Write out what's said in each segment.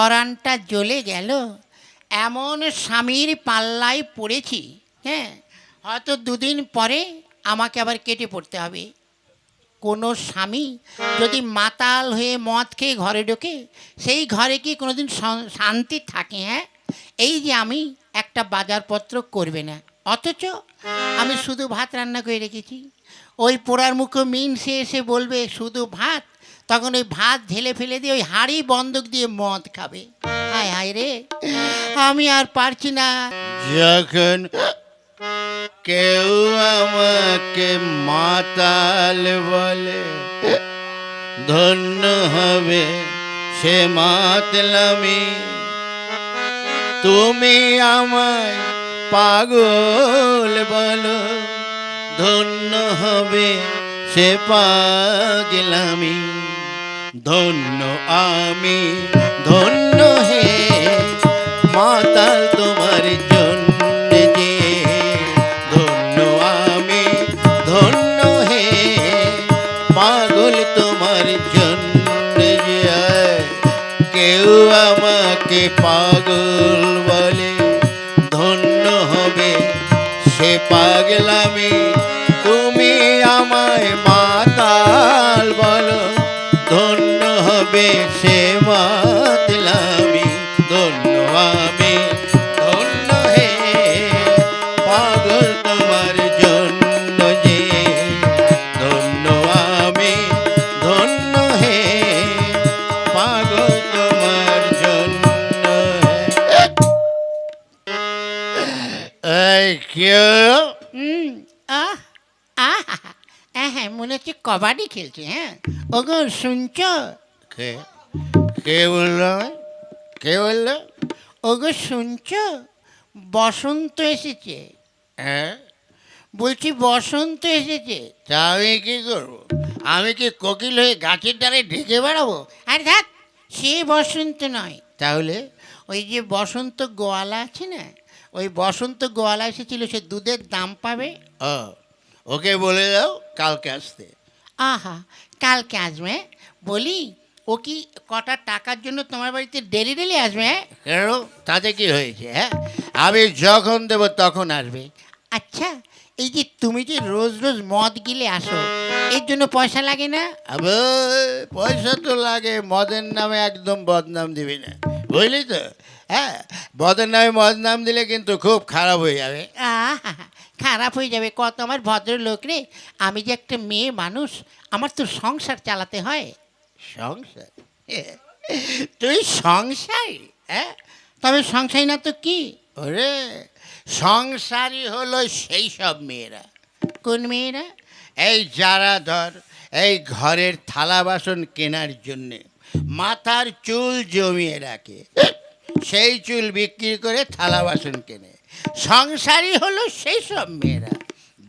পরাণটা জ্বলে গেল। এমন স্বামীর পাল্লায় পড়েছি হ্যাঁ? হয়তো দুদিন পরে আমাকে আবার কেটে পড়তে হবে। কোনো স্বামী যদি মাতাল হয়ে মদ খেয়ে ঘরে ঢোকে, সেই ঘরে কি কোনোদিন শান্তি থাকে হ্যাঁ? এই যে আমি একটা বাজারপত্র করবে না। অথচ আমি শুধু ভাত রান্না করে রেখেছি। ওই পোড়ার মুখো মিন সে এসে বলবে, শুধু ভাত তখন ওই ভাত ঢেলে ফেলে দিয়ে ওই হাঁড়ি বন্দুক দিয়ে মদ খাবে। হায় হায় রে, আমি আর পারছি না। যখন কেউ আমাকে মাতাল বলে, ধন্য হবে সে মাতলামি। তুমি আমায় পাগল বলো, ধন্য হবে সে পাগলামি। ধন্য আমি, ধন্য হে মাতাল তোমার জন্য যে। ধন্য আমি, ধন্য হে পাগল তোমার জন্য কেউ আমাকে পাগল বলে, ধন্য হবে সে পাগলামি। কবাডি খেলছে হ্যাঁ? ওগো শুনছ? কে? কে বলল? কে বলল? ওগো শুনছ? বসন্ত এসেছে। হ্যাঁ? বলছি বসন্ত এসেছে। তা আমি কি করব? আমি কি কোকিল হয়ে গাছের ডালে ঢেকে বেড়াবো? আর দেখ সে বসন্ত নয়। তাহলে? ওই যে বসন্ত গোয়ালা আছে না ওই বসন্ত গোয়ালা এসেছিল সে দুধের দাম পাবে। ও ওকে বলে দাও কালকে আসতে। আহা কালকে আসবে বলি ও কি কটা টাকার জন্য তোমার বাড়িতে ডেলি ডেলি আসবে হ্যাঁ? কেন? তাতে কি হয়েছে হ্যাঁ? আমি যখন দেবো তখন আসবে। আচ্ছা এই যে তুমি যে রোজ রোজ মদ গিলে আসো এর জন্য পয়সা লাগে না? আবে পয়সা তো লাগে মদের নামে একদম বদনাম দিবি না। বুঝলি তো? হ্যাঁ মদের নামে বদনাম দিলে কিন্তু খুব খারাপ হয়ে যাবে। খারাপ হয়ে যাবে। কত আমার ভদ্রলোক রে আমি যে একটা মেয়ে মানুষ আমার তো সংসার চালাতে হয়। সংসার? তুই সংসারী হ্যাঁ? তবে সংসারী না তো কি? ওরে সংসারী হলো সেই সব মেয়েরা। কোন মেয়েরা? এই যারা ধর এই ঘরের থালা বাসন কেনার জন্যে মাথার চুল জমিয়ে রাখে। সেই চুল বিক্রি করে থালা বাসন কেনে। সংসারই হলো সেই সব মেয়েরা।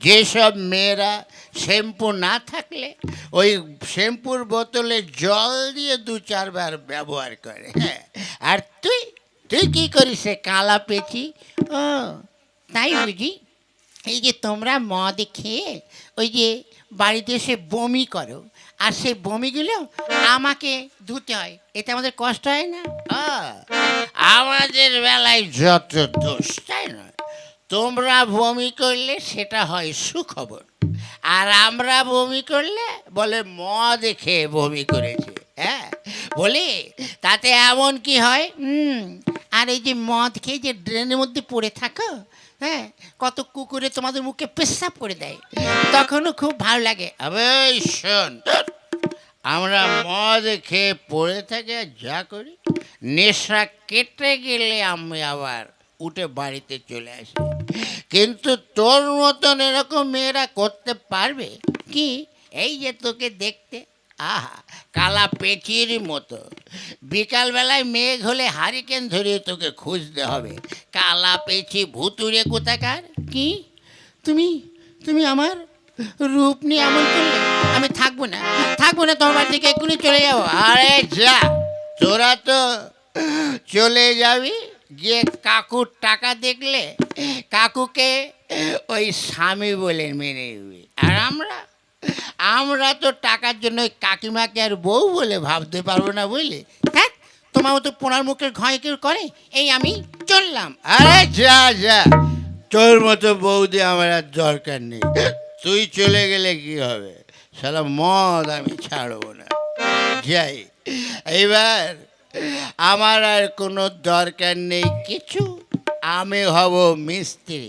যেসব মেয়েরা শ্যাম্পু না থাকলে ওই শ্যাম্পুর বোতলে জল দিয়ে দু চারবার ব্যবহার করে হ্যাঁ। আর তুই তুই কী করিস সে কালা পেঁচি? ও তাই বুঝি? এই যে তোমরা মদ খেয়ে ওই যে বাড়িতে এসে বমি করো আর সেই বমিগুলো আমাকে ধুতে হয়। এতে আমাদের কষ্ট হয় না? আমাদের বেলায় যত দোষ, তাই না? তোমরা বমি করলে সেটা হয় সুখবর। আর আমরা বমি করলে বলে মদ খেয়ে বমি করেছে হ্যাঁ? বলি, তাতে এমন কি হয়? হুম, আর এই যে মদ খেয়ে যে ড্রেনের মধ্যে পড়ে থাকো হ্যাঁ? কত কুকুরে তোমাদের মুখে পেশাব করে দেয়। তখনও খুব ভালো লাগে। শোন আমরা মদ খেয়ে পড়ে থাকে আর যা করি নেশা কেটে গেলে আমি আবার উঠে বাড়িতে চলে আসি। কিন্তু তোর মতন এরকম মেয়েরা করতে পারবে? কি? এই যে তোকে দেখতে। আহা কালা পেঁচির মতো। বিকালবেলায় মেঘ হলে হারিকেন ধরিয়ে তোকে খুঁজতে হবে। কালা পেঁচি ভুতুরে কোথাকার? কি? তুমি তুমি আমার রূপ নিয়ে এমন আমি থাকব না। থাকব না, তোমার থেকে এক্ষুনি চলে যাব। আরে যা, তোরা তো চলে যাবি। গিয়ে কাকুর টাকা দেখলে, কাকুকে ওই স্বামী বলে মেনে নিবি আর আমরা আমরা তো টাকার জন্য ওই কাকিমাকে আর বউ বলে ভাবতে পারব না বুঝলি? হ্যাঁ তোমার মতো পোনার মুখের ঘয় কেউ করে? এই আমি চললাম। আরে যা যা। তোর মতো বৌদি আমার আর দরকার নেই। তুই চলে গেলে কি হবে? সালা মদ আমি ছাড়বো না। যাই এবার আমার আর কোনো দরকার নেই, কিছু আমি হব মিস্ত্রি।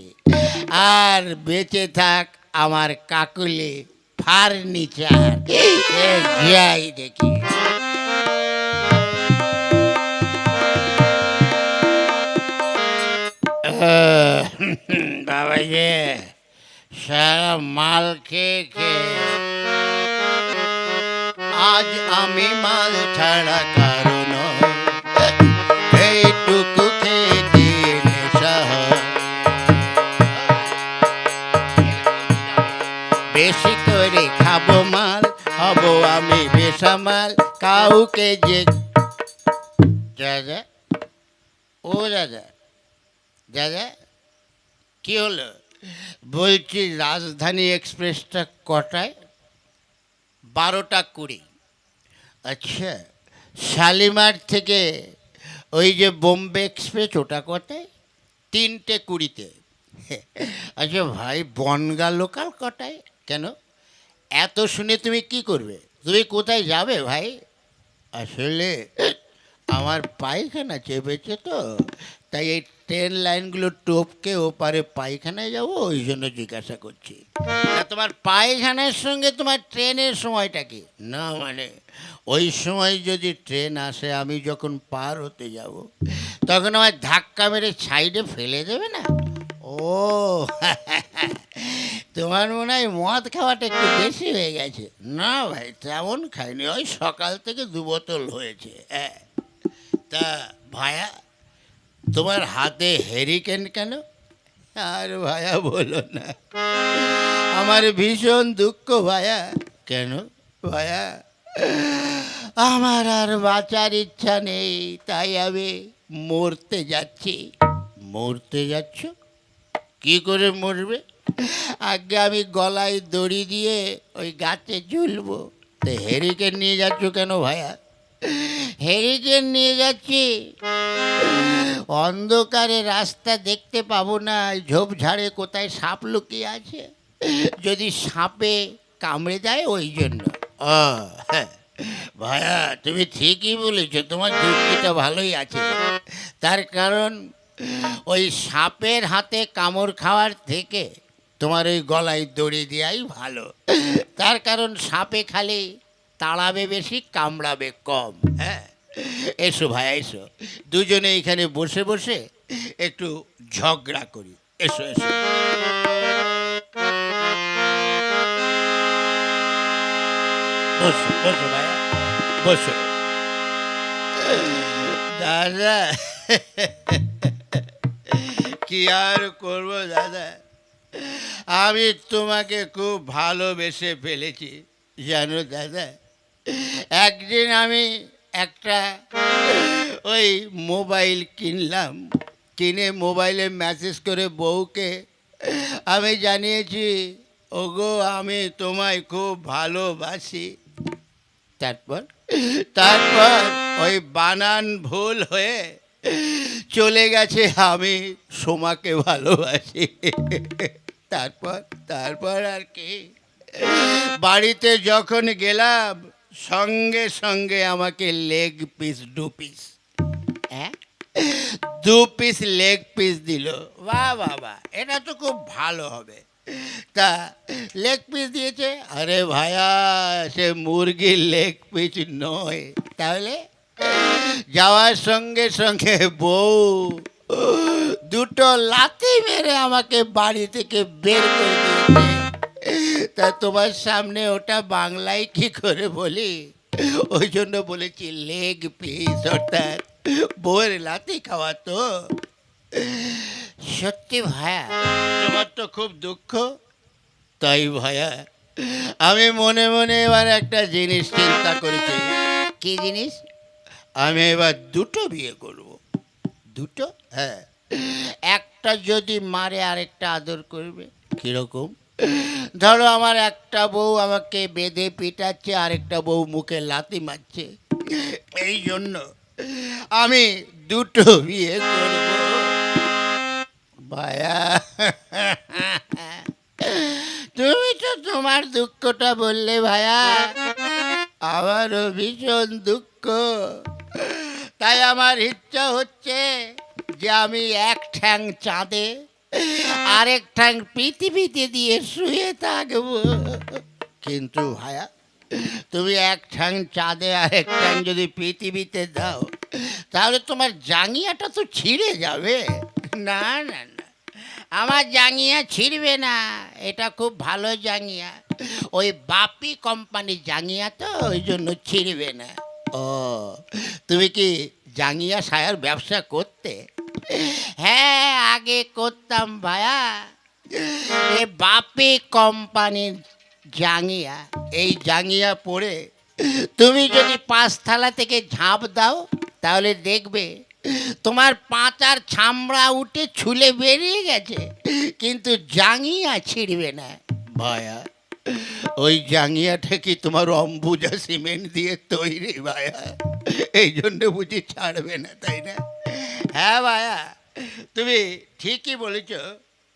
আর বেঁচে থাক আমার কাকুলি ফার্নিচার। যাই দেখি। বাবা যে সারা মাল খেয়ে খেয়ে আজ আমি মাল ছাড়া কারণ এইটুকু খেয়ে বেশি করে খাব মাল, হব আমি বেসামাল। কাউকে যে দাদা? ও দাদা। দাদা, কি হলো? বলছি রাজধানী এক্সপ্রেসটা কটায়? বারোটা কুড়ি। আচ্ছা শালিমার থেকে ওই যে বোম্বে এক্সপ্রেস, ওটা কটায় তিনটে কুড়িতে। আচ্ছা ভাই, বনগা লোকাল কটায়? কেন? এত শুনে তুমি কি করবে? তুমি কোথায় যাবে, ভাই? আসলে আমার পায়খানা চেপেছে তো, তাই এই ট্রেন লাইনগুলো টপকে ওপারে পায়খানায় যাব, ওই জন্য জিজ্ঞাসা করছি। তা তোমার পায়খানার সঙ্গে তোমার ট্রেনের সময়টা কি? না মানে ওই সময় যদি ট্রেন আসে, আমি যখন পার হতে যাব, তখন আমার ধাক্কা মেরে সাইডে ফেলে দেবে না? ও, তোমার মনে হয় মদ খাওয়াটা একটু বেশি হয়ে গেছে? না ভাই, তেমন খাইনি, ওই সকাল থেকে দু বোতল হয়েছে হ্যাঁ। তা ভায়া? তোমার হাতে হেরিকেন কেন? আর ভায়া বলো না। আমার ভীষণ দুঃখ ভায়া। কেন? ভায়া, আমার আর বাঁচার ইচ্ছা নেই, তাই আমি মরতে যাচ্ছি। মরতে যাচ্ছ? কি করে মরবে? আগে আমি গলায় দড়ি দিয়ে ওই গাছে ঝুলবো। তো হেরিকেন নিয়ে যাচ্ছ কেন ভায়া? হেরিকেন নিয়ে যাচ্ছি। অন্ধকারে রাস্তা দেখতে পাবো না ঝোপঝাড়ে কোথায় সাপ লুকিয়ে আছে। যদি সাপে কামড়ে দেয়, ওই জন্য। হ্যাঁ। ভায়া, তুমি ঠিকই বলেছ, তোমার যুক্তিটা ভালোই আছে। তার কারণ, ওই সাপের হাতে কামড় খাওয়ার থেকে তোমার ওই গলায় দড়ি দেওয়াই ভালো। তার কারণ, সাপে খালি তাড়াবে বেশি, কামড়াবে কম। হ্যাঁ? এসো ভাই, এসো। দুজনে এখানে বসে বসে একটু ঝগড়া করি। এসো এসো। বসো বসো বসো। দাদা, কি আর করব দাদা? আমি তোমাকে খুব ভালোবেসে ফেলেছি, জানো দাদা? একদিন আমি একটা ওই মোবাইল কিনলাম, কিনে মোবাইলে মেসেজ করে বউকে, আমি জানিয়েছি, ওগো, আমি তোমায় খুব ভালোবাসি। তারপর তারপর ওই বানান ভুল হয়ে চলে গেছে, আমি সোমাকে ভালোবাসি। তারপর তারপর আর কি। বাড়িতে যখন গেলাম সঙ্গে সঙ্গে আমাকে লেগ পিস দু পিস হ্যাঁ? দু পিস লেগ পিস দিল। বাহ বাহ এটা তো খুব ভালো হবে। তা লেগ পিস দিয়েছে। আরে ভাইয়া সে মুরগির লেগ পিস নয়। তাহলে? যাওয়ার সঙ্গে সঙ্গে বউ দুটো লাথি মেরে আমাকে বাড়ি থেকে বের করে দিয়েছে। তা তোমার সামনে ওটা বাংলায় কি করে বলি? ওই জন্য বলেছি, লেগ পিস, অর্থাৎ বউয়ের লাথি খাওয়া তো। সত্যি ভায়া তোমার তো খুব দুঃখ। তাই ভায়া, আমি মনে মনে এবার একটা জিনিস চিন্তা করেছি। কি জিনিস? আমি এবার দুটো বিয়ে করব। দুটো? হ্যাঁ। একটা যদি মারে, আরেকটা আদর করবে। কীরকম? ধরো আমার একটা বউ আমাকে বেঁধে পিটাচ্ছে, আরেকটা বউ মুখে লাথি মারছে। এই জন্য আমি দুটো বিয়ে করব। ভায়া। তুমি তো তোমার দুঃখটা বললে ভায়া। আমারও ভীষণ দুঃখ। তাই আমার ইচ্ছা হচ্ছে যে আমি এক ঠ্যাং চাঁদে আরেক ঠ্যাং পৃথিবীতে দিয়ে শুয়ে থাকব। কিন্তু ভায়া, তুমি এক ঠ্যাং চাঁদে আর এক ঠ্যাং যদি পৃথিবীতে দাও, তাহলে তোমার জাঙ্গিয়াটা তো ছিঁড়ে যাবে। না না না, আমার জাঙ্গিয়া ছিঁড়বে না। এটা খুব ভালো জাঙ্গিয়া। ওই বাপি কোম্পানির জাঙ্গিয়া তো, ওই জন্য ছিঁড়বে না। ও, তুমি কি জাঙ্গিয়া সায়ার ব্যবসা করতে? হ্যাঁ আগে করতাম ভায়া। এ বাপি কোম্পানির জাঙ্গিয়া, এই জাঙ্গিয়া পরে তুমি যদি পাঁচথালা থেকে ঝাঁপ দাও, তাহলে দেখবে তোমার পাঁচার ছামড়া উঠে ছুলে বেরিয়ে গেছে, কিন্তু জাঙ্গিয়া ছিঁড়বে না। ভায়া, ওই জাঙ্গিয়াটা কি তোমার অম্বুজা সিমেন্ট দিয়ে তৈরি ভায়া? এই জন্য বুঝি ছাড়বে না, তাই না? হ্যাঁ ভায়া, তুমি ঠিকই বলেছ।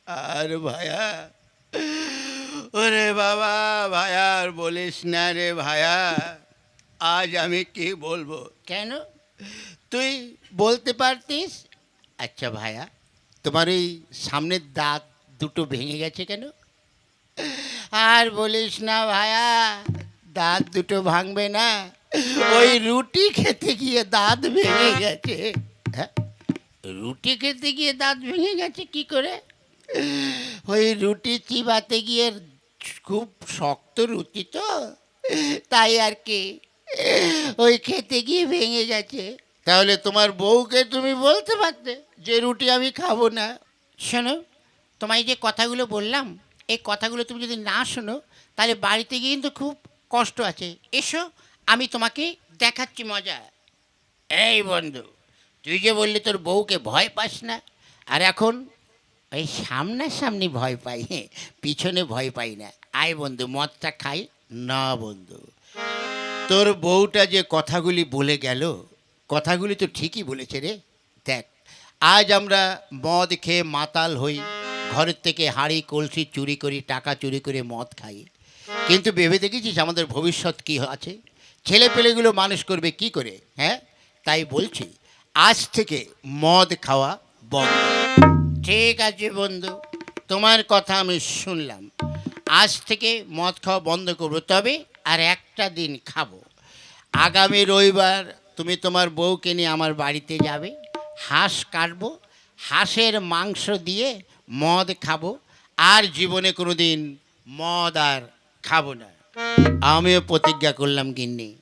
আর ভায়া, ওরে বাবা, ভায়া, আর বলিস না রে ভায়া, আজ আমি কি বলব? কেন? তুই বলতে পারতিস? আচ্ছা ভায়া, তোমার ওই সামনের দাঁত দুটো ভেঙে গেছে কেন? আর বলিস না ভায়া, দাঁত দুটো ভাঙবে না। ওই রুটি খেতে গিয়ে দাঁত ভেঙে গেছে। হ্যাঁ? রুটি খেতে গিয়ে দাঁত ভেঙে গেছে কি করে? ওই রুটি চিবাতে গিয়ে খুব শক্ত রুটি তো, তাই আর কি। ওই খেতে গিয়ে ভেঙে গেছে। তাহলে তোমার বউকে তুমি বলতে পারতে যে রুটি আমি খাব না। শোনো, তোমায় যে কথাগুলো বললাম, এই কথাগুলো তুমি যদি না শোনো, তাহলে বাড়িতে গিয়ে কিন্তু খুব কষ্ট আছে। এসো আমি তোমাকে দেখাচ্ছি মজা। এই বন্ধু, তুই যে বললি তোর বউকে ভয় পাস না, আর এখন ওই সামনাসামনি ভয় পাই পিছনে ভয় পাই না। আয় বন্ধু, মদটা খাই। না বন্ধু, তোর বউটা যে কথাগুলি বলে গেল, কথাগুলি তো ঠিকই বলেছে রে। দেখ, আজ আমরা মদ খেয়ে মাতাল হই ঘরের থেকে হাঁড়ি, কলসি চুরি করি, টাকা চুরি করে মদ খাই। কিন্তু ভেবে দেখেছিস আমাদের ভবিষ্যৎ কী আছে? ছেলে পেলেগুলো মানুষ করবে কি করে? হ্যাঁ? তাই বলছি, আজ থেকে মদ খাওয়া বন্ধ। ঠিক আছে বন্ধু, তোমার কথা আমি শুনলাম। আজ থেকে মদ খাওয়া বন্ধ করব, তবে আর একটা দিন খাব। আগামী রবিবার তুমি তোমার বউকে নিয়ে আমার বাড়িতে যাবে, হাঁস কাটবো, হাঁসের মাংস দিয়ে মদ খাব, আর জীবনে কোনো দিন মদ আর খাব না। আমিও প্রতিজ্ঞা করলাম, গিন্নি।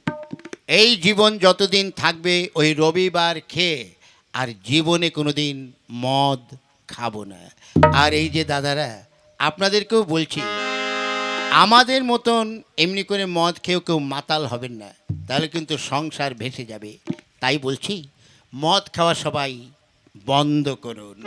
এই জীবন যতদিন থাকবে, ওই রবিবার খেয়ে আর জীবনে কোনো দিন মদ খাব না। আর এই যে দাদারা, আপনাদেরকেও বলছি, আমাদের মতন এমনি করে মদ খেয়েও কেউ মাতাল হবেন না। তাহলে কিন্তু সংসার ভেসে যাবে। তাই বলছি, মদ খাওয়া সবাই বন্ধ করুন।